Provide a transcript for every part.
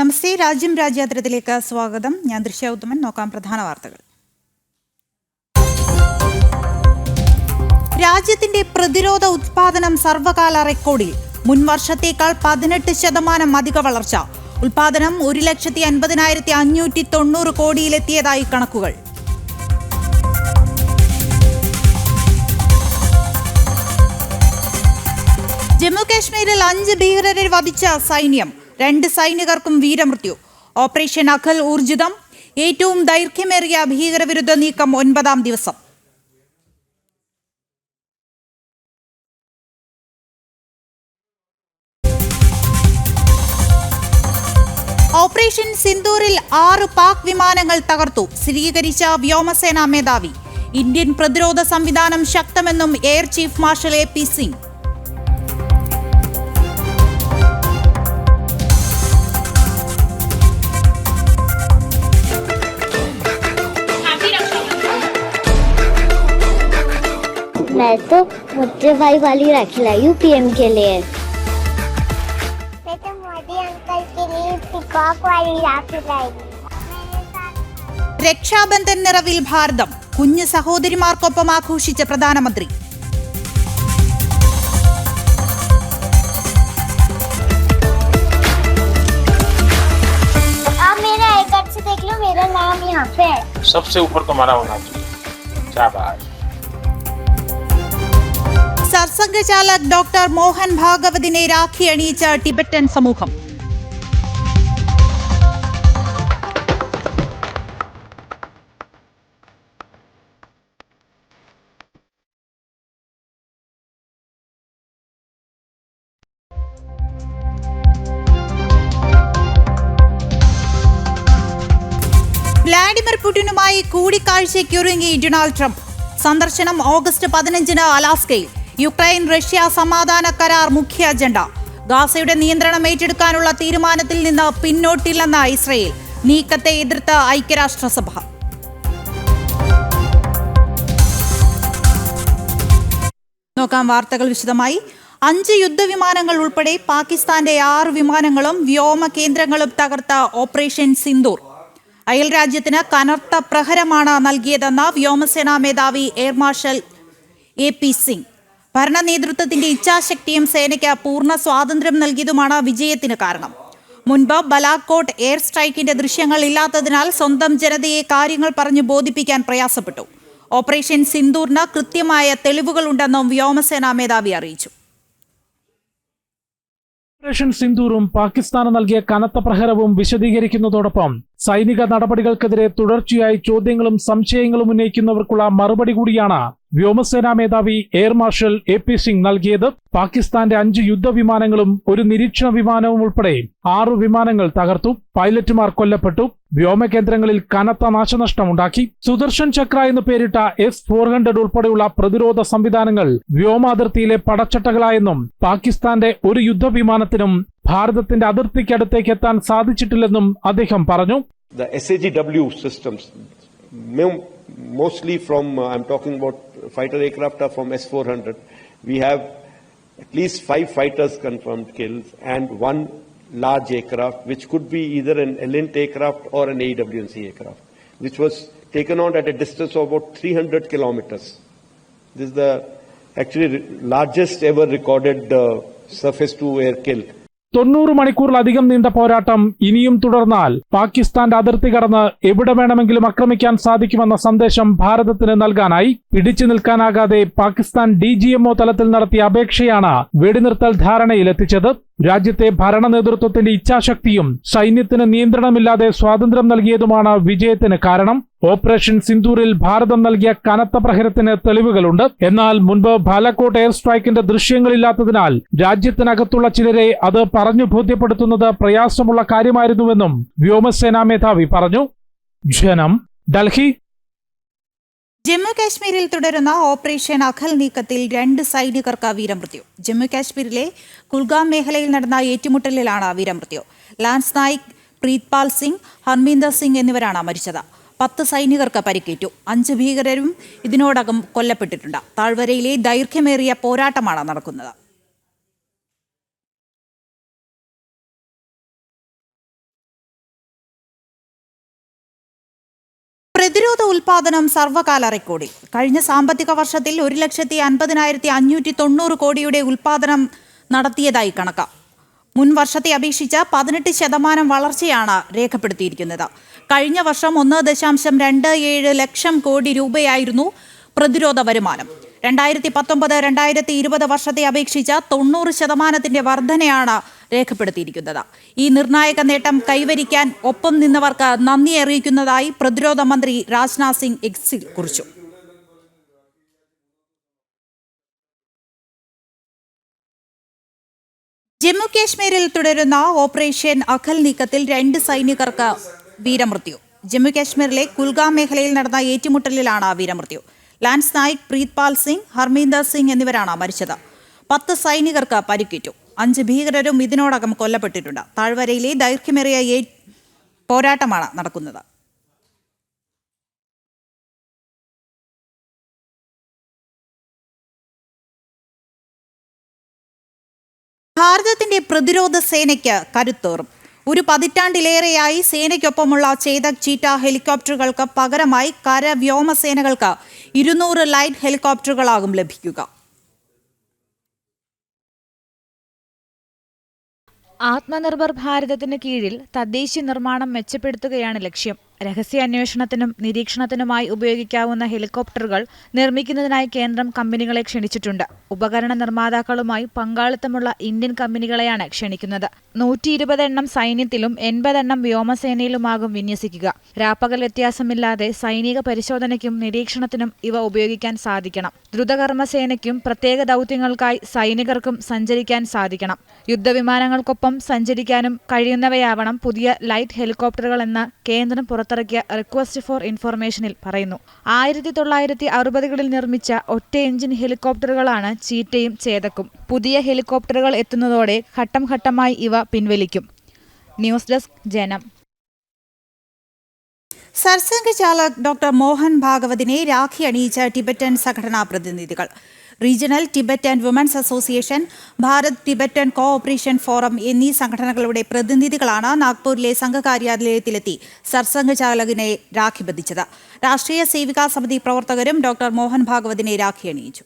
നമസ്തേ രാജ്യം രാജ്യാന്തരത്തിലേക്ക് സ്വാഗതം. ഞാൻ ദൃശ്യ ഉത്തമൻ നോക്കാം പ്രധാന വാർത്തകൾ. രാജ്യത്തിന്റെ പ്രതിരോധ ഉത്പാദനം സർവകാല റെക്കോർഡിൽ മുൻ വർഷത്തേക്കാൾ പതിനെട്ട് ശതമാനം അധിക വളർച്ച. ഉൽപാദനം ഒരു ലക്ഷത്തി അൻപതിനായിരത്തി അഞ്ഞൂറ്റി തൊണ്ണൂറ് കോടിയിലെത്തിയതായി കണക്കുകൾ. ജമ്മു കാശ്മീരിൽ അഞ്ച് ഭീകരരെ വധിച്ച സൈന്യം. രണ്ട് സൈനികർക്കും വീരമൃത്യു. ഓപ്പറേഷൻ അഖൽ ഊർജിതം. ഏറ്റവും ദൈർഘ്യമേറിയ ഭീകരവിരുദ്ധ നീക്കം ഒൻപതാം ദിവസം. ഓപ്പറേഷൻ സിന്ദൂരിൽ ആറ് പാക് വിമാനങ്ങൾ തകർത്തു. സ്ഥിരീകരിച്ച വ്യോമസേനാ മേധാവി. ഇന്ത്യൻ പ്രതിരോധ സംവിധാനം ശക്തമെന്നും air chief marshal A P Singh. मैं तो मोटे भाई वाली राखी लाई हूँ पीएम के लिए मैं तो मोदी अंकल के लिए पिकॉक वाली राखी लाएगी രക്ഷാബന്ധൻ നിറവിൽ ഭാരതം കുഞ്ഞു സഹോദരിമാർക്കൊപ്പം ആഘോഷിച്ച പ്രധാനമന്ത്രി आप मेरे आई कार्ड से देख लो मेरा नाम यहाँ पे है सबसे ऊपर तुम्हारा होना चाहिए शाबाश സർസംഘചാലക് ഡോക്ടർ മോഹൻ ഭാഗവതിനെ രാഖി അണിയിച്ച ടിബറ്റൻ സമൂഹം. വ്ളാഡിമിർ പുടിനുമായി കൂടിക്കാഴ്ചയ്ക്കൊരുങ്ങി ഡൊണാൾഡ് ട്രംപ്. സന്ദർശനം ഓഗസ്റ്റ് പതിനഞ്ചിന് അലാസ്കയിൽ. യുക്രൈൻ റഷ്യ സമാധാന കരാർ മുഖ്യ അജണ്ട. ഗാസയുടെ നിയന്ത്രണം ഏറ്റെടുക്കാനുള്ള തീരുമാനത്തിൽ നിന്ന് പിന്നോട്ടില്ലെന്ന ഇസ്രയേൽ. നീക്കത്തെ എതിർത്ത് ഐക്യരാഷ്ട്രസഭ. നോക്കാം വാർത്തകൾ വിശദമായി. അഞ്ച് യുദ്ധവിമാനങ്ങൾ ഉൾപ്പെടെ പാകിസ്ഥാന്റെ ആറ് വിമാനങ്ങളും വ്യോമ കേന്ദ്രങ്ങളും തകർത്ത ഓപ്പറേഷൻ സിന്ദൂർ. അയൽ രാജ്യത്തിന് കനത്ത പ്രഹരമാണ് നൽകിയതെന്ന് വ്യോമസേനാ മേധാവി air marshal A P Singh. ഭരണ നേതൃത്വത്തിന്റെ ഇച്ഛാശക്തിയും സേനയ്ക്ക് പൂർണ സ്വാതന്ത്ര്യം നൽകിയതുമാണ് വിജയത്തിന് കാരണം. മുൻപ് ബലാക്കോട്ട് എയർ സ്ട്രൈക്കിന്റെ ദൃശ്യങ്ങൾ ഇല്ലാത്തതിനാൽ സ്വന്തം ജനതയെ കാര്യങ്ങൾ പറഞ്ഞു ബോധിപ്പിക്കാൻ പ്രയാസപ്പെട്ടു. ഓപ്പറേഷൻ സിന്ദൂറിന് കൃത്യമായ തെളിവുകളുണ്ടെന്നും വ്യോമസേനാ മേധാവി അറിയിച്ചു. ഓപ്പറേഷൻ സിന്ദൂറും പാകിസ്ഥാന് നൽകിയ കനത്ത പ്രഹരവും വിശദീകരിക്കുന്നതോടൊപ്പം സൈനിക നടപടികൾക്കെതിരെ തുടർച്ചയായി ചോദ്യങ്ങളും സംശയങ്ങളും ഉന്നയിക്കുന്നവർക്കുള്ള മറുപടി കൂടിയാണ് വ്യോമസേനാ മേധാവി air marshal A P Singh നൽകിയത്. പാകിസ്ഥാന്റെ അഞ്ച് യുദ്ധവിമാനങ്ങളും ഒരു നിരീക്ഷണ വിമാനവും ഉൾപ്പെടെ ആറു വിമാനങ്ങൾ തകർത്തു. പൈലറ്റുമാർ കൊല്ലപ്പെട്ടു. വ്യോമകേന്ദ്രങ്ങളിൽ കനത്ത നാശനഷ്ടമുണ്ടാക്കി. സുദർശൻ ചക്ര എന്ന് പേരിട്ട എസ് ഫോർ ഹൺഡ്രഡ് ഉൾപ്പെടെയുള്ള പ്രതിരോധ സംവിധാനങ്ങൾ വ്യോമാതിർത്തിയിലെ പടച്ചട്ടകളായെന്നും പാകിസ്ഥാന്റെ ഒരു യുദ്ധവിമാനത്തിനും ഭാരതത്തിന്റെ അതിർത്തിക്കടുത്തേക്ക് എത്താൻ സാധിച്ചിട്ടില്ലെന്നും അദ്ദേഹം പറഞ്ഞു the SAGW systems, mo- mostly from, uh, I'm talking about fighter aircraft are from S-400. We have at least five fighters confirmed kills and large aircraft, which could be either an Elint aircraft or an AWNC aircraft, which was taken out at a distance of about 300 kilometers. This is the actually largest ever recorded uh, surface to air kill. തൊണ്ണൂറ് മണിക്കൂറിലധികം നീണ്ട പോരാട്ടം ഇനിയും തുടർന്നാൽ പാകിസ്ഥാന്റെ അതിർത്തി കടന്ന് എവിടെ വേണമെങ്കിലും ആക്രമിക്കാൻ സാധിക്കുമെന്ന സന്ദേശം ഭാരതത്തിന് നൽകാനായി പിടിച്ചു നിൽക്കാനാകാതെ പാകിസ്ഥാൻ ഡി തലത്തിൽ നടത്തിയ അപേക്ഷയാണ് വെടിനിർത്തൽ ധാരണയിലെത്തിച്ചത്. രാജ്യത്തെ ഭരണ നേതൃത്വത്തിന്റെ ഇച്ഛാശക്തിയും സൈന്യത്തിന് നിയന്ത്രണമില്ലാതെ സ്വാതന്ത്ര്യം നൽകിയതുമാണ് വിജയത്തിന് കാരണം. ഓപ്പറേഷൻ സിന്ദൂരിൽ ഭാരതം നൽകിയ കനത്ത പ്രഹരത്തിന് തെളിവുകളുണ്ട്. എന്നാൽ മുൻപ് ബാലക്കോട്ട് എയർ സ്ട്രൈക്കിന്റെ ദൃശ്യങ്ങളില്ലാത്തതിനാൽ രാജ്യത്തിനകത്തുള്ള ചിലരെ അത് പറഞ്ഞു ബോധ്യപ്പെടുത്തുന്നത് പ്രയാസമുള്ള കാര്യമായിരുന്നുവെന്നും വ്യോമസേനാ മേധാവി പറഞ്ഞു. ജനം ഡൽഹി ജമ്മു കാശ്മീരിൽ തുടരുന്ന ഓപ്പറേഷൻ അഖൽ നീക്കത്തിൽ രണ്ട് സൈനികർക്ക് വീരമൃത്യു. ജമ്മു കാശ്മീരിലെ കുൽഗാം മേഖലയിൽ നടന്ന ഏറ്റുമുട്ടലിലാണ് വീരമൃത്യു. ലാൻസ് നായിക് പ്രീത്പാൽ സിംഗ് ഹർമീന്ദർ സിംഗ് എന്നിവരാണ് മരിച്ചത്. പത്ത് സൈനികർക്ക് പരിക്കേറ്റു. അഞ്ച് ഭീകരരും ഇതിനോടകം കൊല്ലപ്പെട്ടിട്ടുണ്ട്. താഴ്വരയിലെ ദൈർഘ്യമേറിയ പോരാട്ടമാണ് നടക്കുന്നത്. പ്രതിരോധ ഉൽപാദനം സർവകാല റെക്കോർഡിൽ. കഴിഞ്ഞ സാമ്പത്തിക വർഷത്തിൽ ഒരു ലക്ഷത്തി അൻപതിനായിരത്തി അഞ്ഞൂറ്റി തൊണ്ണൂറ് കോടിയുടെ ഉൽപാദനം നടത്തിയതായി കണക്കാം. മുൻ വർഷത്തെ അപേക്ഷിച്ച് പതിനെട്ട് ശതമാനം വളർച്ചയാണ് രേഖപ്പെടുത്തിയിരിക്കുന്നത്. കഴിഞ്ഞ വർഷം ഒന്ന് ദശാംശം രണ്ട് ഏഴ് ലക്ഷം കോടി രൂപയായിരുന്നു പ്രതിരോധ വരുമാനം. രണ്ടായിരത്തി പത്തൊമ്പത് രണ്ടായിരത്തി ഇരുപത് വർഷത്തെ അപേക്ഷിച്ച് തൊണ്ണൂറ് ശതമാനത്തിന്റെ വർധനയാണ് രേഖപ്പെടുത്തിയിരിക്കുന്നത്. ഈ നിർണായക നേട്ടം കൈവരിക്കാൻ ഒപ്പം നിന്നവർക്ക് നന്ദി അറിയിക്കുന്നതായി പ്രതിരോധ മന്ത്രി രാജ്നാഥ് സിംഗ് എക്സിൽ കുറിച്ചു. ജമ്മു കാശ്മീരിൽ തുടരുന്ന ഓപ്പറേഷൻ അഖൽ നീക്കത്തിൽ രണ്ട് സൈനികർക്ക് വീരമൃത്യു. ജമ്മു കാശ്മീരിലെ കുൽഗാം മേഖലയിൽ നടന്ന ഏറ്റുമുട്ടലിലാണ് വീരമൃത്യു. ലാൻസ് നായിക് പ്രീത്പാൽ സിംഗ് ഹർമീന്ദർ സിംഗ് എന്നിവരാണ് മരിച്ചത്. പത്ത് സൈനികർക്ക് പരിക്കേറ്റു. അഞ്ച് ഭീകരരും ഇതിനോടകം കൊല്ലപ്പെട്ടിട്ടുണ്ട്. താഴ്വരയിലെ ദൈർഘ്യമേറിയ പോരാട്ടമാണ് നടക്കുന്നത്. ഭാരതത്തിന്റെ പ്രതിരോധ സേനയ്ക്ക് കരുത്തേറും. ഒരു പതിറ്റാണ്ടിലേറെയായി സേനയ്ക്കൊപ്പമുള്ള ചേതക് ചീറ്റ ഹെലികോപ്റ്ററുകൾക്ക് പകരമായി കര വ്യോമസേനകൾക്ക് ഇരുന്നൂറ് ലൈറ്റ് ഹെലികോപ്റ്ററുകളാകും ലഭിക്കുക. ആത്മനിർഭർ ഭാരതത്തിന് കീഴിൽ തദ്ദേശീയ നിർമ്മാണം മെച്ചപ്പെടുത്തുകയാണ് ലക്ഷ്യം. രഹസ്യാന്വേഷണത്തിനും നിരീക്ഷണത്തിനുമായി ഉപയോഗിക്കാവുന്ന ഹെലികോപ്റ്ററുകൾ നിർമ്മിക്കുന്നതിനായി കേന്ദ്രം കമ്പനികളെ ക്ഷണിച്ചിട്ടുണ്ട്. ഉപകരണ നിർമ്മാതാക്കളുമായി പങ്കാളിത്തമുള്ള ഇന്ത്യൻ കമ്പനികളെയാണ് ക്ഷണിക്കുന്നത്. നൂറ്റി എണ്ണം സൈന്യത്തിലും എൺപതെണ്ണം വ്യോമസേനയിലുമാകും വിന്യസിക്കുക. രാപ്പകൽ വ്യത്യാസമില്ലാതെ സൈനിക പരിശോധനയ്ക്കും നിരീക്ഷണത്തിനും ഇവ ഉപയോഗിക്കാൻ സാധിക്കണം. ദ്രുതകർമ്മസേനയ്ക്കും പ്രത്യേക ദൗത്യങ്ങൾക്കായി സൈനികർക്കും സഞ്ചരിക്കാൻ സാധിക്കണം. യുദ്ധവിമാനങ്ങൾക്കൊപ്പം സഞ്ചരിക്കാനും കഴിയുന്നവയാവണം പുതിയ ലൈറ്റ് ഹെലികോപ്റ്ററുകൾ എന്ന് കേന്ദ്രം പുറത്തിറക്കിയ റിക്വസ്റ്റ് ഫോർ ഇൻഫർമേഷനിൽ പറയുന്നു. ആയിരത്തി തൊള്ളായിരത്തി അറുപതുകളിൽ നിർമ്മിച്ച ഒറ്റ എഞ്ചിൻ ഹെലികോപ്റ്ററുകളാണ് ചീറ്റയും ചേതക്കും. പുതിയ ഹെലികോപ്റ്ററുകൾ എത്തുന്നതോടെ ഘട്ടം ഘട്ടമായി ഇവ പിൻവലിക്കും. News desk Janam. Sarsanghchalak doctor Mohan ഭാഗവതിനെ rakhi അണിയിച്ച ടിബറ്റൻ സംഘടനാ പ്രതിനിധികൾ. Regional and women's association Bharat Tibetan cooperation forum എന്നീ സംഘടനകളുടെ പ്രതിനിധികളാണ് നാഗ്പൂരിലെ സംഘകാര്യാലയത്തിലെത്തി സർസംഘചാലകനെ രാഖി ബന്ധിച്ചത് രാഷ്ട്രീയ സേവികാ സമിതി പ്രവർത്തകരും ഡോക്ടർ മോഹൻ ഭാഗവതിനെ രാഖി അണിയിച്ചു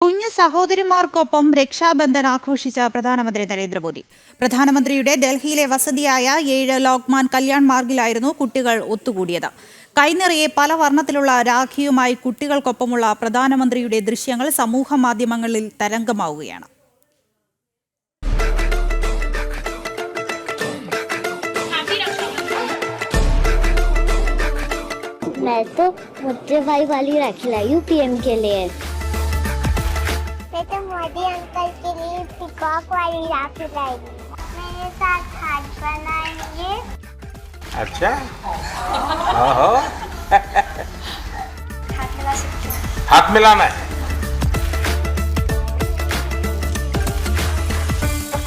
കുഞ്ഞു സഹോദരിമാർക്കൊപ്പം രക്ഷാബന്ധൻ ആഘോഷിച്ച പ്രധാനമന്ത്രി നരേന്ദ്രമോദി പ്രധാനമന്ത്രിയുടെ ഡൽഹിയിലെ വസതിയായ ഏഴ് ലോക്മാൻ കല്യാൺ മാർഗിലായിരുന്നു കുട്ടികൾ ഒത്തുകൂടിയത് കൈനിറയെ പല വർണ്ണത്തിലുള്ള രാഖിയുമായി കുട്ടികൾക്കൊപ്പമുള്ള പ്രധാനമന്ത്രിയുടെ ദൃശ്യങ്ങൾ സമൂഹ മാധ്യമങ്ങളിൽ തരംഗമാവുകയാണ് मैं तो मुझे भाई वाली राखी लाई हूँ पीएम के लिए मैं तो मोदी अंकल के लिए पिकॉक वाली राखी लाई मेरे साथ हाथ बनाएँगे। अच्छा? ओहो हाथ मिला सकते हाथ मिलाना है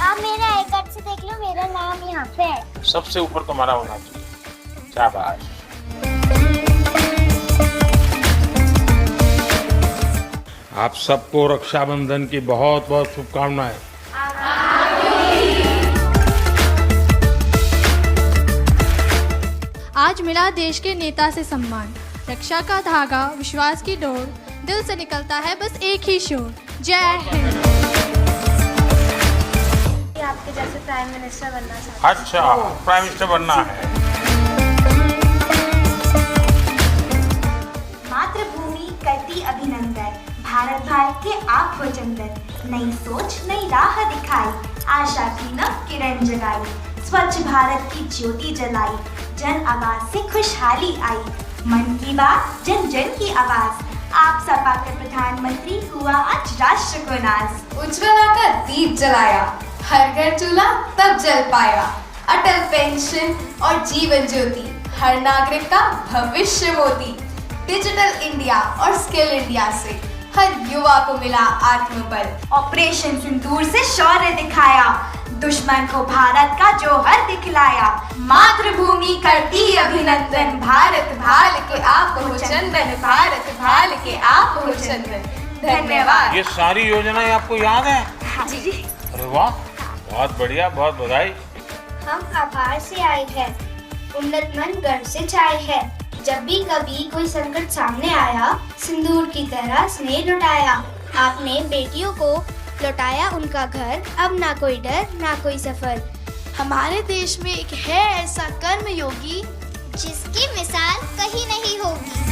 आप मेरे कार्ड से देख लो मेरा नाम यहाँ पे है। सबसे ऊपर तुम्हारा होना चाहिए। शाबाश आप सबको रक्षाबंधन की बहुत बहुत शुभकामनाएँ। आज मिला देश के नेता से सम्मान। रक्षा का धागा विश्वास की डोर दिल से निकलता है बस एक ही शोर। जय हिंद। आपके जैसे प्राइम मिनिस्टर बनना चाहती अच्छा प्राइम मिनिस्टर बनना है। भारत भारत के आप हो चंदन नई सोच, नई राह दिखाई। आशा की नव किरण जगाई। स्वच्छ भारत की ज्योति जलाई। जन आवाज़ से खुशहाली आई। मन की बात, जन जन की आवाज़। आप सपा के प्रधानमंत्री हुआ आज राष्ट्र को नाज। उज्ज्वला का दीप जलाया। हर घर चूल्हा तब जल पाया। अटल पेंशन और जीवन ज्योति। हर नागरिक का भविष्य मोती। डिजिटल इंडिया और स्किल इंडिया से। हर युवा को मिला आत्मबल। ऑपरेशन सिंदूर से शौर्य दिखाया। दुश्मन को भारत का जोहर दिखलाया। मातृभूमि करती अभिनंदन। भारत भाल के आप हो चंदन। भारत भाल के आप हो चंदन। धन्यवाद। ये सारी योजनाएँ आपको याद है? हाँ जी। अरे वाह बहुत बढ़िया बहुत बधाई। हम आभार से आए हैं। उन्नत मन गर्व से छाए है। जब भी कभी कोई संकट सामने आया सिंदूर की तरह स्नेह लुटाया। आपने बेटियों को लौटाया उनका घर। अब ना कोई डर ना कोई सफ़र। हमारे देश में एक है ऐसा कर्म योगी जिसकी मिसाल कहीं नहीं होगी।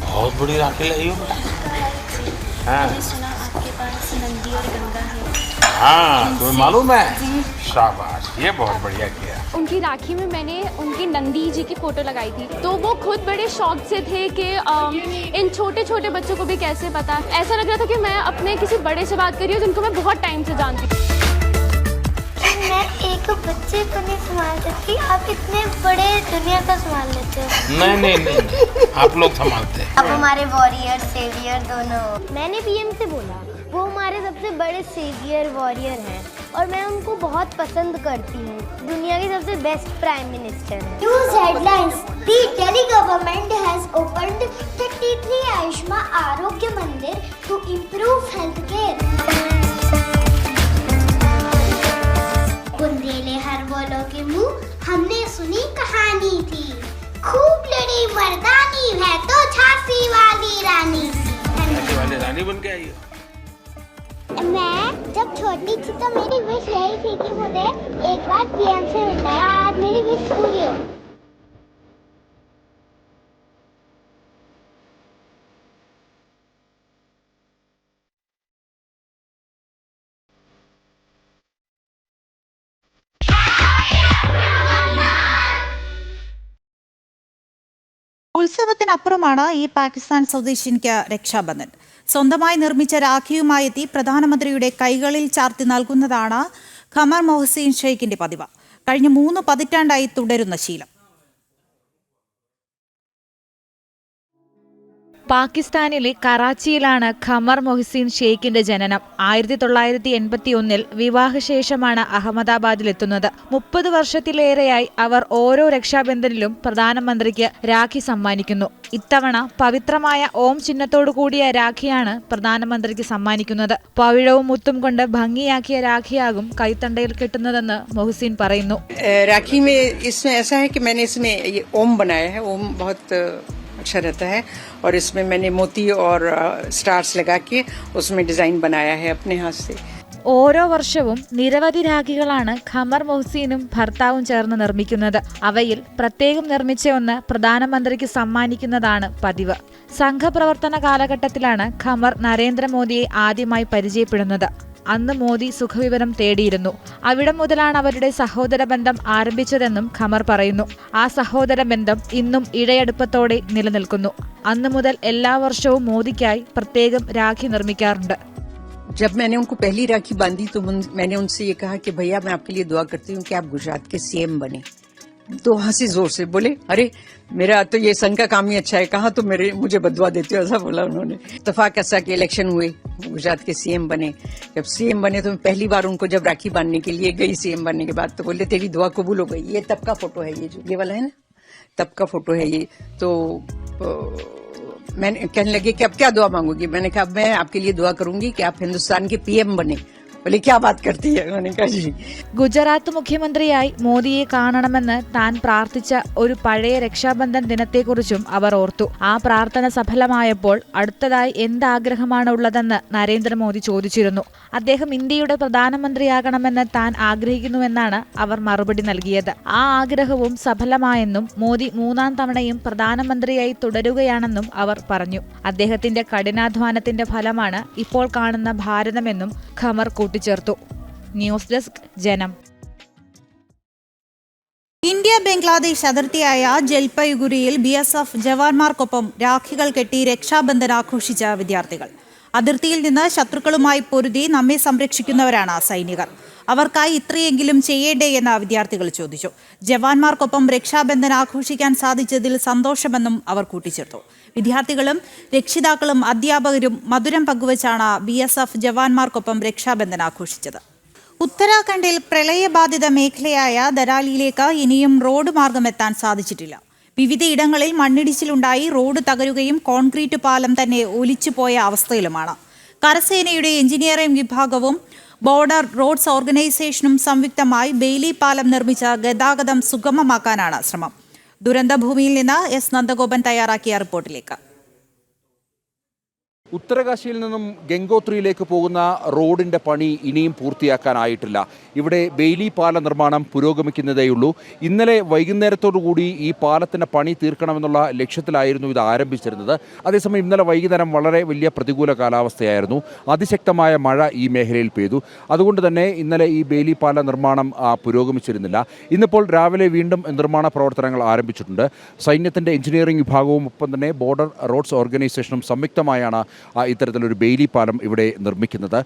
बहुत बड़ी राखी लाई हो। हाँ। सुना आपके पास नंदी और गंगा है। हाँ तुम्हें मालूम है? शाबाश ये बहुत बढ़िया किया। उनकी राखी में मैंने उनकी नंदी जी की फ़ोटो लगाई थी। तो वो खुद बड़े शौक से थे कि इन छोटे छोटे बच्चों को भी कैसे पता। ऐसा लग रहा था कि मैं अपने किसी बड़े से बात कर रही हूँ जिनको मैं बहुत टाइम से जानती हूँ। मैं एक बच्चे को नहीं संभाल सकती आप इतने बड़े दुनिया का संभाल लेते हो। नहीं नहीं नहीं आप लोग संभालते हैं। आप हमारे वॉरियर सेवियर दोनों। मैंने पीएम से बोला वो हमारे सबसे बड़े सेवियर वॉरियर हैं। और मैं उनको बहुत पसंद करती हूँ। दुनिया के सबसे बेस्ट प्राइम मिनिस्टर हैं। News headlines the Delhi government has opened 33 Ayushman Arogya Mandir to improve health care Bundele हर बोलो के मुँह हमने सुनी कहानी थी। खूब लड़ी मर्दानी है तो झांसी वाली रानी। रानी बन के आई मैं जब छोटी थी तो मेरी विश यही थी कि मुझे एक बार पीएम से मिलना है आज मेरी विश पूरी हो ഉത്സവത്തിനപ്പുറമാണ് ഈ പാകിസ്ഥാൻ സ്വദേശിനിക്ക് രക്ഷാബന്ധൻ സ്വന്തമായി നിർമ്മിച്ച രാഖിയുമായി എത്തി പ്രധാനമന്ത്രിയുടെ കൈകളിൽ ചാർത്തി നൽകുന്നതാണ് ഖമർ മൊഹസീൻ ഷെയ്ഖിന്റെ പതിവ്. കഴിഞ്ഞ മൂന്ന് പതിറ്റാണ്ടായി തുടരുന്ന ശീലം. പാകിസ്ഥാനിലെ കറാച്ചിയിലാണ് ഖമർ മൊഹസിൻ ഷെയ്ഖിന്റെ ജനനം. ആയിരത്തി തൊള്ളായിരത്തി എൺപത്തി ഒന്നിൽ വിവാഹശേഷമാണ് അഹമ്മദാബാദിലെത്തുന്നത്. മുപ്പത് വർഷത്തിലേറെയായി അവർ ഓരോ രക്ഷാബന്ധനിലും പ്രധാനമന്ത്രിക്ക് രാഖി സമ്മാനിക്കുന്നു. ഇത്തവണ പവിത്രമായ ഓം ചിഹ്നത്തോടു കൂടിയ രാഖിയാണ് പ്രധാനമന്ത്രിക്ക് സമ്മാനിക്കുന്നത്. പവിഴവും മുത്തും കൊണ്ട് ഭംഗിയാക്കിയ രാഖിയാകും കൈത്തണ്ടയിൽ കിട്ടുന്നതെന്ന് മൊഹസിൻ പറയുന്നു. मैंने इसमें ये ओम बनाया है ओम बहुत अच्छा रहता है और इसमें मैंने मोती और स्टार्स लगा के उसमें डिजाइन बनाया है अपने हाथ से ഓരോ വർഷവും നിരവധി രാഖികളാണ് ഖമർ മൊഹ്സീനും ഭർത്താവും ചേർന്ന് നിർമ്മിക്കുന്നത് അവയിൽ പ്രത്യേകം നിർമ്മിച്ച ഒന്ന് പ്രധാനമന്ത്രിക്ക് സമ്മാനിക്കുന്നതാണ് പതിവ് സംഘപ്രവർത്തന കാലഘട്ടത്തിലാണ് ഖമർ നരേന്ദ്രമോദിയെ ആദ്യമായി പരിചയപ്പെടുന്നത് അന്ന് മോദി സുഖവിവരം തേടിയിരുന്നു അവിടം മുതലാണ് അവരുടെ സഹോദര ബന്ധം ആരംഭിച്ചതെന്നും ഖമർ പറയുന്നു ആ സഹോദര ബന്ധം ഇന്നും ഇഴയടുപ്പത്തോടെ നിലനിൽക്കുന്നു അന്നു മുതൽ എല്ലാ വർഷവും മോദിക്കായി പ്രത്യേകം രാഖി നിർമ്മിക്കാറുണ്ട് जब मैंने उनको पहली राखी बांधी तो मुन- मैंने उनसे ये कहा कि भैया मैं आपके लिए दुआ करती हूँ कि आप गुजरात के सीएम बने तो हंसी जोर से बोले अरे मेरा तो ये संघ का काम ही अच्छा है कहा तो मेरे मुझे बदवा देते हो ऐसा बोला उन्होंने इतफाक ऐसा कि इलेक्शन हुए गुजरात के सीएम बने। जब सीएम बने तो मैं पहली बार उनको जब राखी बांधने के लिए गई सीएम बनने के बाद तो बोले तेरी दुआ कबूल हो गई। ये तब का फ़ोटो है ये जो, ये वाला है ना? तब का फ़ोटो है ये। तो मैंने, कहने लगे कि अब क्या दुआ मांगोगी? मैंने कहा, मैं आपके लिए दुआ करूँगी कि आप हिंदुस्तान के पीएम बने। बोले क्या बात करती है मैंने कहा जी ഗുജറാത്ത് മുഖ്യമന്ത്രിയായി മോദിയെ കാണണമെന്ന് താൻ പ്രാർത്ഥിച്ച ഒരു പഴയ രക്ഷാബന്ധൻ ദിനത്തെക്കുറിച്ചും അവർ ഓർത്തു ആ പ്രാർത്ഥന സഫലമായപ്പോൾ അടുത്തതായി എന്താഗ്രഹമാണ് ഉള്ളതെന്ന് നരേന്ദ്രമോദി ചോദിച്ചിരുന്നു അദ്ദേഹം ഇന്ത്യയുടെ പ്രധാനമന്ത്രിയാകണമെന്ന് താൻ ആഗ്രഹിക്കുന്നുവെന്നാണ് അവർ മറുപടി നൽകിയത് ആ ആഗ്രഹവും സഫലമായെന്നും മോദി മൂന്നാം തവണയും പ്രധാനമന്ത്രിയായി തുടരുകയാണെന്നും അവർ പറഞ്ഞു അദ്ദേഹത്തിന്റെ കഠിനാധ്വാനത്തിന്റെ ഫലമാണ് ഇപ്പോൾ കാണുന്ന ഭാരതമെന്നും ഖമർ കൂട്ടിച്ചേർത്തു. News desk Janam. India Bangladesh അതിർത്തിയായ ജൽപൈഗുരിയിൽ ബി എസ് എഫ് ജവാന്മാർക്കൊപ്പം രാഖികൾ കെട്ടി രക്ഷാബന്ധൻ ആഘോഷിച്ച വിദ്യാർത്ഥികൾ. അതിർത്തിയിൽ നിന്ന് ശത്രുക്കളുമായി പൊരുതി നമ്മെ സംരക്ഷിക്കുന്നവരാണ് സൈനികർ. അവർക്കായി ഇത്രയെങ്കിലും ചെയ്യേണ്ടേ എന്ന് വിദ്യാർത്ഥികൾ ചോദിച്ചു. ജവാന്മാർക്കൊപ്പം രക്ഷാബന്ധൻ ആഘോഷിക്കാൻ സാധിച്ചതിൽ സന്തോഷമെന്നും അവർ കൂട്ടിച്ചേർത്തു. വിദ്യാർത്ഥികളും രക്ഷിതാക്കളും അധ്യാപകരും മധുരം പങ്കുവച്ചാണ് ബി എസ് എഫ് ജവാന്മാർക്കൊപ്പം രക്ഷാബന്ധൻ ആഘോഷിച്ചത്. ഉത്തരാഖണ്ഡിൽ പ്രളയബാധിത മേഖലയായ ദരാലിയിലേക്ക് ഇനിയും റോഡ് മാർഗം എത്താൻ സാധിച്ചിട്ടില്ല. വിവിധ ഇടങ്ങളിൽ മണ്ണിടിച്ചിലുണ്ടായി റോഡ് തകരുകയും കോൺക്രീറ്റ് പാലം തന്നെ ഒലിച്ചുപോയ അവസ്ഥയിലുമാണ്. കരസേനയുടെ എഞ്ചിനീയറിംഗ് വിഭാഗവും ബോർഡർ റോഡ്സ് ഓർഗനൈസേഷനും സംയുക്തമായി ബെയിലി പാലം നിർമ്മിച്ച ഗതാഗതം സുഗമമാക്കാനാണ് ശ്രമം. ദുരന്തഭൂമിയിൽ നിന്ന് എസ് നന്ദഗോപൻ തയ്യാറാക്കിയ റിപ്പോർട്ടിലേക്ക്. ഉത്തരകാശിയിൽ നിന്നും ഗംഗോത്രിയിലേക്ക് പോകുന്ന റോഡിന്റെ പണി ഇനിയും പൂർത്തിയാക്കാനായിട്ടില്ല. ഇവിടെ ബെയിലി പാല നിർമ്മാണം പുരോഗമിക്കുന്നതേയുള്ളൂ. ഇന്നലെ വൈകുന്നേരത്തോടുകൂടി ഈ പാലത്തിന്റെ പണി തീർക്കണമെന്നുള്ള ലക്ഷ്യത്തിലായിരുന്നു ഇത് ആരംഭിച്ചിരുന്നത്. അതേസമയം ഇന്നലെ വൈകുന്നേരം വളരെ വലിയ പ്രതികൂല കാലാവസ്ഥയായിരുന്നു. അതിശക്തമായ മഴ ഈ മേഖലയിൽ പെയ്തു. അതുകൊണ്ട് തന്നെ ഇന്നലെ ഈ ബെയിലി പാല നിർമ്മാണം പുരോഗമിച്ചിരുന്നില്ല. ഇന്നിപ്പോൾ രാവിലെ വീണ്ടും നിർമ്മാണ പ്രവർത്തനങ്ങൾ ആരംഭിച്ചിട്ടുണ്ട്. സൈന്യത്തിന്റെ എഞ്ചിനീയറിംഗ് വിഭാഗവും ഒപ്പം തന്നെ ബോർഡർ റോഡ്സ് ഓർഗനൈസേഷനും സംയുക്തമായാണ് ഇത്തരത്തിലൊരു ബെയിലി പാലം ഇവിടെ നിർമ്മിക്കുന്നത്.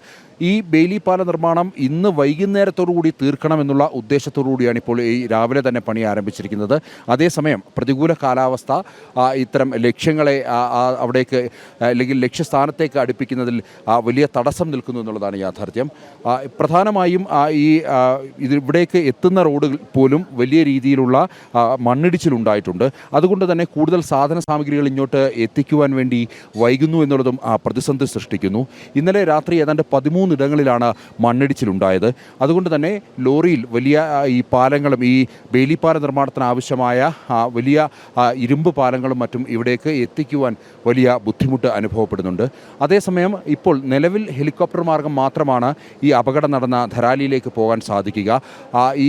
ഈ ബെയിലി പാല നിർമ്മാണം ഇന്ന് വൈകുന്നേരത്തോടുകൂടി തീർക്കണമെന്നുള്ള ഉദ്ദേശത്തോടു കൂടിയാണ് ഇപ്പോൾ ഈ രാവിലെ തന്നെ പണി ആരംഭിച്ചിരിക്കുന്നത്. അതേസമയം പ്രതികൂല കാലാവസ്ഥ ഇത്തരം ലക്ഷ്യങ്ങളെ അവിടേക്ക് അല്ലെങ്കിൽ ലക്ഷ്യസ്ഥാനത്തേക്ക് അടുപ്പിക്കുന്നതിൽ വലിയ തടസ്സം നിൽക്കുന്നു എന്നുള്ളതാണ് യാഥാർത്ഥ്യം. പ്രധാനമായും ഈ ഇവിടേക്ക് എത്തുന്ന റോഡുകൾ പോലും വലിയ രീതിയിലുള്ള മണ്ണിടിച്ചിലുണ്ടായിട്ടുണ്ട്. അതുകൊണ്ട് തന്നെ കൂടുതൽ സാധന സാമഗ്രികൾ ഇങ്ങോട്ട് എത്തിക്കുവാൻ വേണ്ടി വൈകുന്നു എന്നുള്ളതും പ്രതിസന്ധി സൃഷ്ടിക്കുന്നു. ഇന്നലെ രാത്രി ഏതാണ്ട് പതിമൂന്നിടങ്ങളിലാണ് മണ്ണിടിച്ചിലുണ്ടായത്. അതുകൊണ്ട് തന്നെ ലോറിയിൽ വലിയ ഈ പാലങ്ങളും ഈ ബേലിപ്പാല നിർമ്മാണത്തിന് ആവശ്യമായ വലിയ ഇരുമ്പ് പാലങ്ങളും മറ്റും ഇവിടേക്ക് എത്തിക്കുവാൻ വലിയ ബുദ്ധിമുട്ട് അനുഭവപ്പെടുന്നുണ്ട്. അതേസമയം ഇപ്പോൾ നിലവിൽ ഹെലികോപ്റ്റർ മാർഗം മാത്രമാണ് ഈ അപകടം നടന്ന ധരാലിയിലേക്ക് പോകാൻ സാധിക്കുക.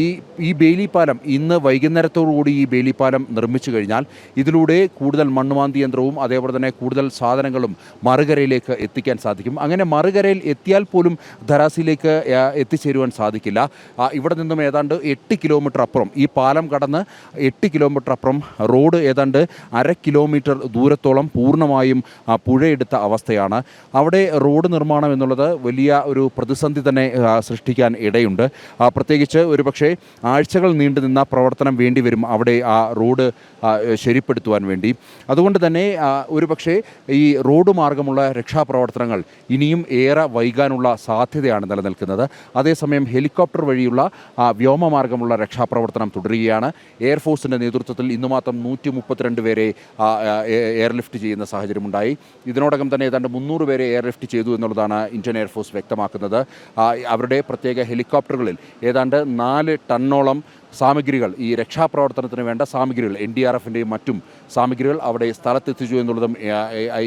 ഈ ഈ ബേലിപ്പാലം ഇന്ന് വൈകുന്നേരത്തോടുകൂടി ഈ ബേലിപ്പാലം നിർമ്മിച്ചു കഴിഞ്ഞാൽ ഇതിലൂടെ കൂടുതൽ മണ്ണുമാന്തി യന്ത്രവും അതേപോലെ തന്നെ കൂടുതൽ സാധനങ്ങളും മറുകരയിലേക്ക് എത്തിക്കാൻ സാധിക്കും. അങ്ങനെ മറുകരയിൽ എത്തിയാൽ പോലും ധരാസിയിലേക്ക് എത്തിച്ചേരുവാൻ സാധിക്കില്ല. ഇവിടെ നിന്നും ഏതാണ്ട് എട്ട് കിലോമീറ്റർ അപ്പുറം ഈ പാലം കടന്ന് എട്ട് കിലോമീറ്റർ അപ്പുറം റോഡ് ഏതാണ്ട് അര കിലോമീറ്റർ ദൂരത്തോളം പൂർണമായും പുഴയെടുത്ത അവസ്ഥയാണ്. അവിടെ റോഡ് നിർമ്മാണം എന്നുള്ളത് വലിയ ഒരു പ്രതിസന്ധി തന്നെ സൃഷ്ടിക്കാൻ ഇടയുണ്ട്. പ്രത്യേകിച്ച് ഒരുപക്ഷെ ആഴ്ചകൾ നീണ്ടു നിന്ന പ്രവർത്തനം വേണ്ടിവരും അവിടെ ആ റോഡ് ശരിപ്പെടുത്തുവാൻ വേണ്ടി. അതുകൊണ്ട് തന്നെ ഒരു പക്ഷേ ഈ റോഡ് മാർഗമുള്ള രക്ഷാപ്രവർത്തനങ്ങൾ ഇനിയും ഏറെ വൈകാനുള്ള സാധ്യതയാണ് നിലനിൽക്കുന്നത്. അതേസമയം ഹെലികോപ്റ്റർ വഴിയുള്ള വ്യോമ വ്യോമമാർഗമുള്ള രക്ഷാപ്രവർത്തനം തുടരുകയാണ്. എയർഫോഴ്സിന്റെ നേതൃത്വത്തിൽ ഇന്ന് മാത്രം നൂറ്റി മുപ്പത്തിരണ്ട് പേരെ എയർലിഫ്റ്റ് ചെയ്യുന്ന സാഹചര്യമുണ്ടായി. ഇതിനോടകം തന്നെ ഏതാണ്ട് മുന്നൂറ് പേരെ എയർലിഫ്റ്റ് ചെയ്തു എന്നുള്ളതാണ് ഇന്ത്യൻ എയർഫോഴ്സ് വ്യക്തമാക്കുന്നത്. അവരുടെ പ്രത്യേക ഹെലികോപ്റ്ററുകളിൽ ഏതാണ്ട് നാല് ടണ്ണോളം സാമഗ്രികൾ ഈ രക്ഷാപ്രവർത്തനത്തിന് വേണ്ട സാമഗ്രികൾ എൻ ഡി ആർ എഫിന്റെയും മറ്റും സാമഗ്രികൾ അവിടെ സ്ഥലത്തെത്തിച്ചു എന്നുള്ളതും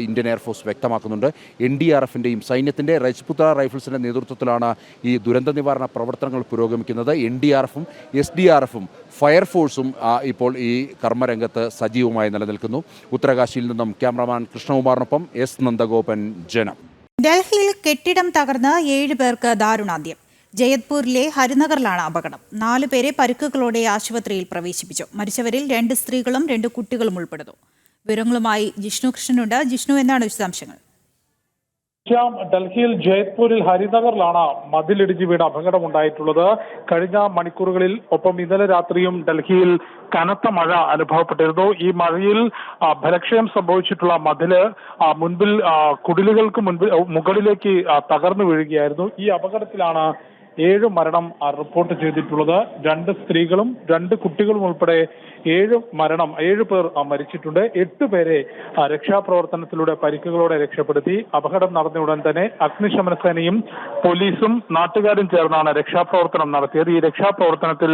ഇന്ത്യൻ എയർഫോഴ്സ് വ്യക്തമാക്കുന്നുണ്ട്. എൻ ഡി ആർ എഫിന്റെയും സൈന്യത്തിന്റെ രജ്പുത്ര റൈഫിൾസിന്റെ നേതൃത്വത്തിലാണ് ഈ ദുരന്ത നിവാരണ പ്രവർത്തനങ്ങൾ പുരോഗമിക്കുന്നത്. എൻ ഡി ആർ എഫും എസ് ഡി ആർ എഫും ഫയർഫോഴ്സും ഇപ്പോൾ ഈ കർമ്മരംഗത്ത് സജീവമായി നിലനിൽക്കുന്നു. ഉത്തരകാശിയിൽ നിന്നും ക്യാമറമാൻ കൃഷ്ണകുമാറിനൊപ്പം എസ് നന്ദഗോപൻ ജനം. ഡൽഹിയിൽ കെട്ടിടം തകർന്ന് ഏഴ് പേർക്ക് ദാരുണാന്ത്യം. ജയത്പൂരിലെ ഹരിനഗറിലാണ് അപകടം. നാലു പേരെ പരുക്കുകളോടെ ആശുപത്രിയിൽ പ്രവേശിപ്പിച്ചു. മരിച്ചവരിൽ രണ്ട് സ്ത്രീകളും രണ്ട് കുട്ടികളും ഉൾപ്പെടുന്നു. വിവരങ്ങളുമായി ജിഷ്ണു കൃഷ്ണനുണ്ട്. ജിഷ്ണു എന്താണ് വിശദാംശങ്ങൾ? ശ്യാം ഡൽഹിയിൽ ജയ്പൂരിൽ ഹരിനഗറിലാണ് മതിലിടിച്ച് വീണ് അപകടമുണ്ടായിട്ടുള്ളത്. കഴിഞ്ഞ മണിക്കൂറുകളിൽ ഒപ്പം ഇന്നലെ രാത്രിയും ഡൽഹിയിൽ കനത്ത മഴ അനുഭവപ്പെട്ടിരുന്നു. ഈ മഴയിൽ ബലക്ഷയം സംഭവിച്ചിട്ടുള്ള മതിൽ മുൻപിൽ കുടിലുകൾക്ക് മുൻപിൽ മുകളിലേക്ക് തകർന്നു വീഴുകയായിരുന്നു. ഈ അപകടത്തിലാണ് ഏഴ് മരണം റിപ്പോർട്ട് ചെയ്തിട്ടുള്ളത്. രണ്ട് സ്ത്രീകളും രണ്ട് കുട്ടികളും ഉൾപ്പെടെ ഏഴ് മരണം ഏഴ് പേർ മരിച്ചിട്ടുണ്ട്. എട്ട് പേരെ രക്ഷാപ്രവർത്തനത്തിലൂടെ പരിക്കുകളോടെ രക്ഷപ്പെടുത്തി. അപകടം നടന്ന ഉടൻ തന്നെ അഗ്നിശമന സേനയും പോലീസും നാട്ടുകാരും ചേർന്നാണ് രക്ഷാപ്രവർത്തനം നടത്തിയത്. ഈ രക്ഷാപ്രവർത്തനത്തിൽ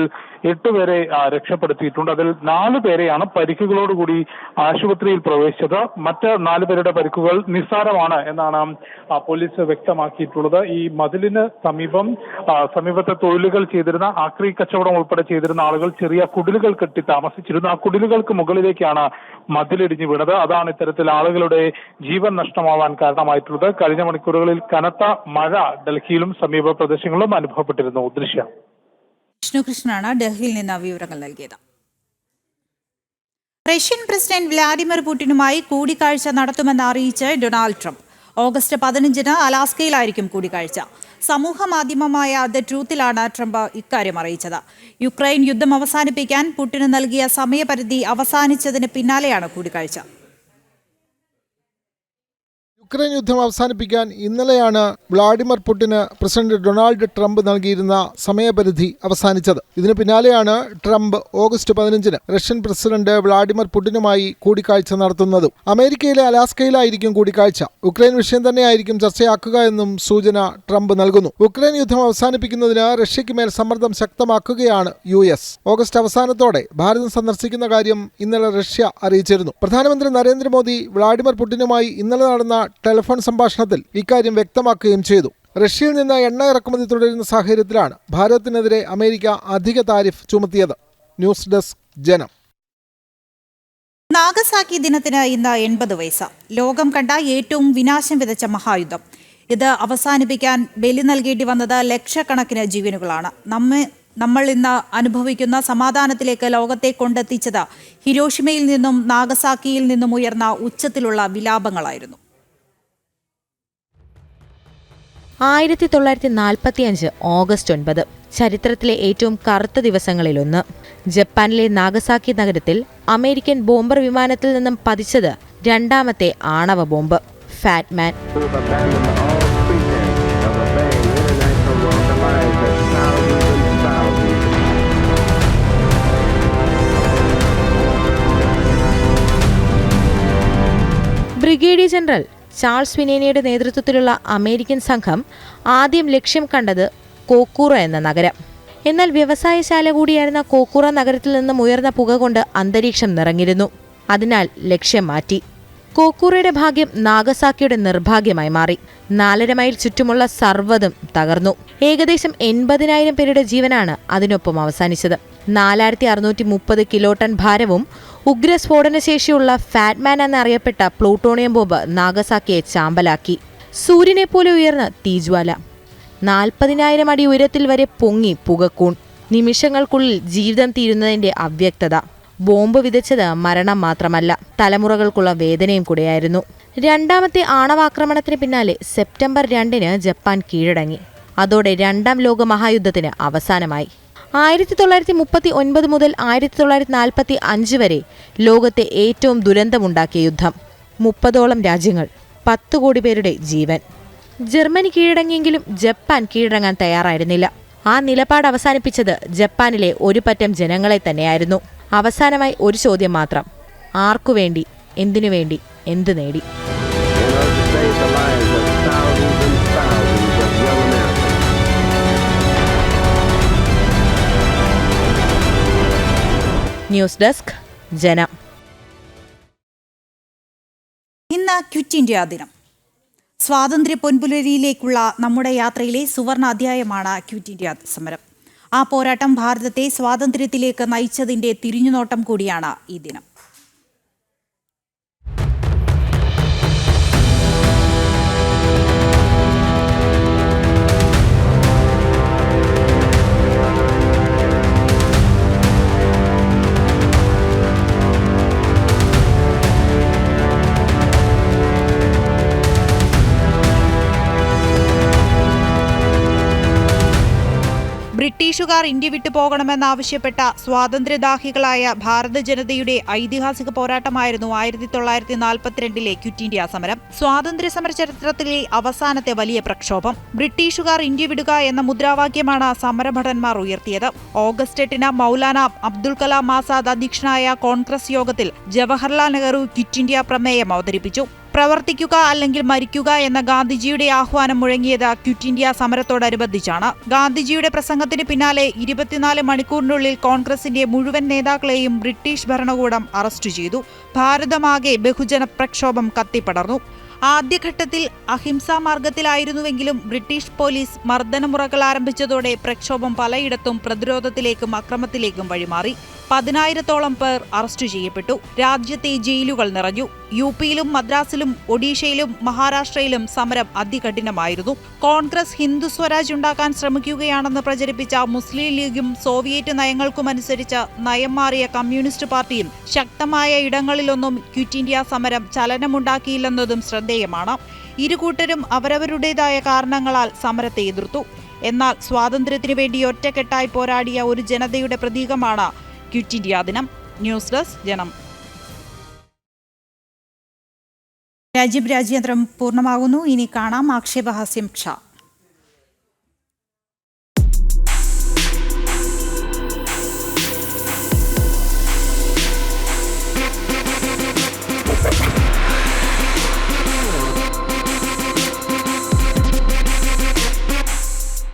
എട്ട് പേരെ രക്ഷപ്പെടുത്തിയിട്ടുണ്ട്. അതിൽ നാല് പേരെയാണ് പരിക്കുകളോടുകൂടി ആശുപത്രിയിൽ പ്രവേശിച്ചത്. മറ്റ് നാല് പേരുടെ പരിക്കുകൾ നിസ്സാരമാണ് എന്നാണ് പോലീസ് വ്യക്തമാക്കിയിട്ടുള്ളത്. ഈ മതിലിന് സമീപം സമീപത്തെ തൊഴിലുകൾ ചെയ്തിരുന്ന ആക്രി കച്ചവടം ഉൾപ്പെടെ ചെയ്തിരുന്ന ആളുകൾ ചെറിയ കുടിലുകൾ കെട്ടി താമസിച്ചിരുന്നു. ആ കുടിലുകൾക്ക് മുകളിലേക്കാണ് മതിലിടിഞ്ഞു വീണത്. അതാണ് ഇത്തരത്തിൽ ആളുകളുടെ ജീവൻ നഷ്ടമാവാൻ കാരണമായിട്ടുള്ളത്. കഴിഞ്ഞ മണിക്കൂറുകളിൽ കനത്ത മഴ ഡൽഹിയിലും സമീപ പ്രദേശങ്ങളിലും അനുഭവപ്പെട്ടിരുന്നു. ദൃശ്യം. വിഷ്ണുകൃഷ്ണനാണ് ഡൽഹിയിൽ നിന്ന് വിവരങ്ങൾ നൽകിയത്. റഷ്യൻ പ്രസിഡന്റ് വ്ലാഡിമിർ പുടിനുമായി കൂടിക്കാഴ്ച നടത്തുമെന്ന് അറിയിച്ച് ഡൊണാൾഡ് ട്രംപ്. ഓഗസ്റ്റ് പതിനഞ്ചിന് അലാസ്കയിലായിരിക്കും കൂടിക്കാഴ്ച. സമൂഹ മാധ്യമമായ ദ ട്രൂത്തിലാണ് ട്രംപ് ഇക്കാര്യം അറിയിച്ചത്. യുക്രൈൻ യുദ്ധം അവസാനിപ്പിക്കാൻ പുടിന് നൽകിയ സമയപരിധി അവസാനിച്ചതിന് പിന്നാലെയാണ് കൂടിക്കാഴ്ച. യുക്രൈൻ യുദ്ധം അവസാനിപ്പിക്കാൻ ഇന്നലെയാണ് വ്ളാഡിമിർ പുടിന് പ്രസിഡന്റ് ഡൊണാൾഡ് ട്രംപ് നൽകിയിരുന്ന സമയപരിധി അവസാനിച്ചത്. ഇതിന് പിന്നാലെയാണ് ട്രംപ് ഓഗസ്റ്റ് പതിനഞ്ചിന് റഷ്യൻ പ്രസിഡന്റ് വ്ളാഡിമിർ പുടിനുമായി കൂടിക്കാഴ്ച നടത്തുന്നത്. അമേരിക്കയിലെ അലാസ്കയിലായിരിക്കും കൂടിക്കാഴ്ച. ഉക്രൈൻ വിഷയം തന്നെയായിരിക്കും ചർച്ചയാക്കുക എന്നും സൂചന ട്രംപ് നൽകുന്നു. ഉക്രൈൻ യുദ്ധം അവസാനിപ്പിക്കുന്നതിന് റഷ്യയ്ക്ക് മേൽ സമ്മർദ്ദം ശക്തമാക്കുകയാണ് യു ഓഗസ്റ്റ് അവസാനത്തോടെ ഭാരതം സന്ദർശിക്കുന്ന കാര്യം ഇന്നലെ റഷ്യ അറിയിച്ചിരുന്നു. പ്രധാനമന്ത്രി നരേന്ദ്രമോദി വ്ളാഡിമിർ പുടിനുമായി ഇന്നലെ നടന്ന ടെലിഫോൺ സംഭാഷണത്തിൽ ഇക്കാര്യം വ്യക്തമാക്കുകയും ചെയ്തു. റഷ്യയിൽ നിന്ന് എണ്ണ ഇറക്കുമതി തുടരുന്ന സാഹചര്യത്തിലാണ് ഭാരതത്തിനെതിരെ അമേരിക്ക അധിക tariff ചുമത്തിയത്. News desk Janam. Nagasaki ദിനത്തിന് ഇന്ന് എൺപത് വയസ്സ് ലോകം കണ്ട ഏറ്റവും വിനാശം വിതച്ച മഹായുദ്ധം. ഇത് അവസാനിപ്പിക്കാൻ ബലി നൽകേണ്ടി വന്നത് ലക്ഷക്കണക്കിന് ജീവനുകളാണ്. നമ്മെ നമ്മൾ ഇന്ന് അനുഭവിക്കുന്ന സമാധാനത്തിലേക്ക് ലോകത്തെ കൊണ്ടെത്തിച്ചത് ഹിരോഷിമയിൽ നിന്നും നാഗസാക്കിയിൽ നിന്നും ഉയർന്ന ഉച്ചത്തിലുള്ള വിലാപങ്ങളായിരുന്നു. ആയിരത്തി തൊള്ളായിരത്തി നാൽപ്പത്തി അഞ്ച് ഓഗസ്റ്റ് ഒൻപത് ചരിത്രത്തിലെ ഏറ്റവും കറുത്ത ദിവസങ്ങളിലൊന്ന്. ജപ്പാനിലെ നാഗസാക്കി നഗരത്തിൽ അമേരിക്കൻ ബോംബർ വിമാനത്തിൽ നിന്നും പതിച്ചത് രണ്ടാമത്തെ ആണവ bomb Fat Man. Brigadier general Charles വിനേനയുടെ നേതൃത്വത്തിലുള്ള അമേരിക്കൻ സംഘം ആദ്യം ലക്ഷ്യം കണ്ടത് കോക്കൂറ എന്ന നഗരം. എന്നാൽ വ്യവസായശാല കൂടിയായിരുന്ന കോക്കൂറ നഗരത്തിൽ നിന്നും ഉയർന്ന പുക കൊണ്ട് അന്തരീക്ഷം നിറഞ്ഞിരുന്നു. അതിനാൽ ലക്ഷ്യം മാറ്റി. കോക്കൂറയുടെ ഭാഗ്യം നാഗസാക്കിയുടെ നിർഭാഗ്യമായി മാറി. നാലര മൈൽ ചുറ്റുമുള്ള സർവതും തകർന്നു. ഏകദേശം എൺപതിനായിരം പേരുടെ ജീവനാണ് അതിനൊപ്പം അവസാനിച്ചത്. നാലായിരത്തി അറുന്നൂറ്റി മുപ്പത് കിലോ ടൺ ഭാരവും ഉഗ്രസ്ഫോടനശേഷിയുള്ള ഫാറ്റ്മാൻ എന്നറിയപ്പെട്ട പ്ലൂട്ടോണിയം ബോംബ് നാഗസാക്കിയെ ചാമ്പലാക്കി. സൂര്യനെ പോലെ ഉയർന്ന തീജ്വാല. നാൽപ്പതിനായിരം അടി ഉയരത്തിൽ വരെ പൊങ്ങി പുകക്കൂൺ. നിമിഷങ്ങൾക്കുള്ളിൽ ജീവിതം തീരുന്നതിന്റെ അവ്യക്തത. ബോംബ് വിതച്ചത് മരണം മാത്രമല്ല തലമുറകൾക്കുള്ള വേദനയും കൂടെയായിരുന്നു. രണ്ടാമത്തെ ആണവാക്രമണത്തിന് പിന്നാലെ സെപ്റ്റംബർ രണ്ടിന് ജപ്പാൻ കീഴടങ്ങി. അതോടെ രണ്ടാം ലോക മഹായുദ്ധത്തിന് അവസാനമായി. ആയിരത്തി തൊള്ളായിരത്തി മുപ്പത്തി ഒൻപത് മുതൽ ആയിരത്തി തൊള്ളായിരത്തി നാൽപ്പത്തി അഞ്ച് വരെ ലോകത്തെ ഏറ്റവും ദുരന്തമുണ്ടാക്കിയ യുദ്ധം. മുപ്പതോളം രാജ്യങ്ങൾ പത്ത് കോടി പേരുടെ ജീവൻ. ജർമ്മനി കീഴടങ്ങിയെങ്കിലും ജപ്പാൻ കീഴടങ്ങാൻ തയ്യാറായിരുന്നില്ല. ആ നിലപാട് അവസാനിപ്പിച്ചത് ജപ്പാനിലെ ഒരു പറ്റം ജനങ്ങളെ തന്നെയായിരുന്നു. അവസാനമായി ഒരു ചോദ്യം മാത്രം ആർക്കു വേണ്ടി എന്തിനു വേണ്ടി എന്ത് നേടി? ന്യൂസ് ഡെസ്ക് ജനം. ഇന്ന് ക്വിറ്റ് ഇന്ത്യ ദിനം. സ്വാതന്ത്ര്യ പൊൻപുലരിയിലേക്കുള്ള നമ്മുടെ യാത്രയിലെ സുവർണ അധ്യായമാണ് ക്വിറ്റ് ഇന്ത്യ സമരം. ആ പോരാട്ടം ഭാരതത്തെ സ്വാതന്ത്ര്യത്തിലേക്ക് നയിച്ചതിന്റെ തിരിഞ്ഞുനോട്ടം കൂടിയാണ് ഈ ദിനം. ബ്രിട്ടീഷുകാർ ഇന്ത്യ വിട്ടു പോകണമെന്നാവശ്യപ്പെട്ട സ്വാതന്ത്ര്യദാഹികളായ ഭാരത ജനതയുടെ ഐതിഹാസിക പോരാട്ടമായിരുന്നു ആയിരത്തി തൊള്ളായിരത്തി നാൽപ്പത്തിരണ്ടിലെ ക്വിറ്റ് ഇന്ത്യ സമരം. സ്വാതന്ത്ര്യ സമര ചരിത്രത്തിലെ അവസാനത്തെ വലിയ പ്രക്ഷോഭം. ബ്രിട്ടീഷുകാർ ഇന്ത്യ വിടുക എന്ന മുദ്രാവാക്യമാണ് സമരഭടന്മാർ ഉയർത്തിയത്. ഓഗസ്റ്റ് എട്ടിന് മൗലാന അബ്ദുൾ കലാം ആസാദ് അധ്യക്ഷനായ കോൺഗ്രസ് യോഗത്തിൽ ജവഹർലാൽ നെഹ്റു ക്വിറ്റ് ഇന്ത്യ പ്രമേയം അവതരിപ്പിച്ചു. പ്രവർത്തിക്കുക അല്ലെങ്കിൽ മരിക്കുക എന്ന ഗാന്ധിജിയുടെ ആഹ്വാനം മുഴങ്ങിയത് ക്വിറ്റ് ഇന്ത്യ സമരത്തോടനുബന്ധിച്ചാണ്. ഗാന്ധിജിയുടെ പ്രസംഗത്തിന് പിന്നാലെ ഇരുപത്തിനാല് മണിക്കൂറിനുള്ളിൽ കോൺഗ്രസിന്റെ മുഴുവൻ നേതാക്കളെയും ബ്രിട്ടീഷ് ഭരണകൂടം അറസ്റ്റ് ചെയ്തു. ഭാരതമാകെ ബഹുജന പ്രക്ഷോഭം കത്തിപ്പടർന്നു. ആദ്യഘട്ടത്തിൽ അഹിംസാ മാർഗത്തിലായിരുന്നുവെങ്കിലും ബ്രിട്ടീഷ് പോലീസ് മർദ്ദനമുറകൾ ആരംഭിച്ചതോടെ പ്രക്ഷോഭം പലയിടത്തും പ്രതിരോധത്തിലേക്കും അക്രമത്തിലേക്കും വഴിമാറി. പതിനായിരത്തോളം പേർ അറസ്റ്റ് ചെയ്യപ്പെട്ടു. രാജ്യത്തെ ജയിലുകൾ നിറഞ്ഞു. യു പിയിലും മദ്രാസിലും ഒഡീഷയിലും മഹാരാഷ്ട്രയിലും സമരം അതികഠിനമായിരുന്നു. കോൺഗ്രസ് ഹിന്ദു സ്വരാജ് ഉണ്ടാക്കാൻ ശ്രമിക്കുകയാണെന്ന് പ്രചരിപ്പിച്ച മുസ്ലിം ലീഗും സോവിയറ്റ് നയങ്ങൾക്കുമനുസരിച്ച് നയം മാറിയ കമ്മ്യൂണിസ്റ്റ് പാർട്ടിയും ശക്തമായ ഇടങ്ങളിലൊന്നും ക്വിറ്റ് ഇന്ത്യ സമരം ചലനമുണ്ടാക്കിയില്ലെന്നതും ശ്രദ്ധേയമാണ്. ഇരുകൂട്ടരും അവരവരുടേതായ കാരണങ്ങളാൽ സമരത്തെ എതിർത്തു. എന്നാൽ സ്വാതന്ത്ര്യത്തിനു വേണ്ടി ഒറ്റക്കെട്ടായി പോരാടിയ ഒരു ജനതയുടെ പ്രതീകമാണ് ക്വിറ്റ് ഇന്ത്യ ദിനം. News desk Janam. രാജ്യം രാജ്യാന്തരം പൂർണമാകുന്നു. ഇനി കാണാം ആക്ഷേപഹാസ്യം ക്ഷ.